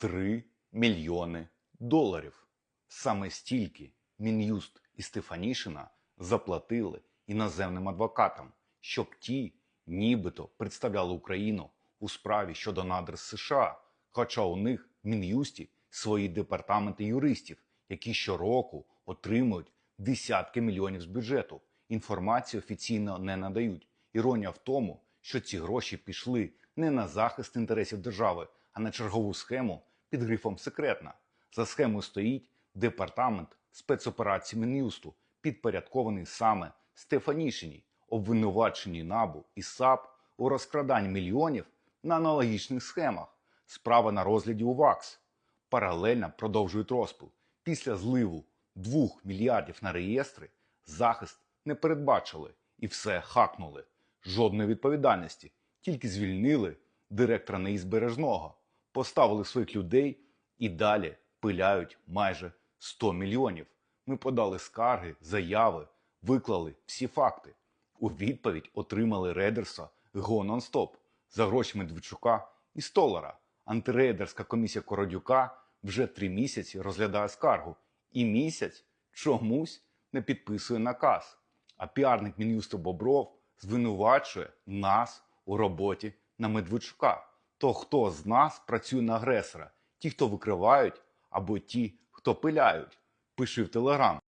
3 мільйони доларів. Саме стільки Мін'юст і Стефанішина заплатили іноземним адвокатам, щоб ті нібито представляли Україну у справі щодо надр США, хоча у них Мін'юсті свої департаменти юристів, які щороку отримують десятки мільйонів з бюджету. Інформацію офіційно не надають. Іронія в тому, що ці гроші пішли не на захист інтересів держави, а на чергову схему під грифом секретна. За схемою стоїть департамент спецоперацій Мін'юсту, підпорядкований саме Стефанішині, обвинуваченій НАБУ і САП у розкраданні мільйонів на аналогічних схемах. Справа на розгляді у ВАКС. Паралельно продовжують розпил. Після зливу 2 мільярдів на реєстри захист не передбачили і все хакнули. Жодної відповідальності, тільки звільнили директора НАІ Збережного, поставили своїх людей і далі пиляють майже 100 мільйонів. Ми подали скарги, заяви, виклали всі факти. У відповідь отримали рейдерса ГО «Нонстоп» за гроші Медведчука і Столара. Антирейдерська комісія Кородюка вже три місяці розглядає скаргу і місяць чомусь не підписує наказ. А піарник Мін'юсту Бобров звинувачує нас у роботі на Медведчука. То хто з нас працює на агресора? Ті, хто викривають, або ті, хто пиляють? Пиши в Телеграм.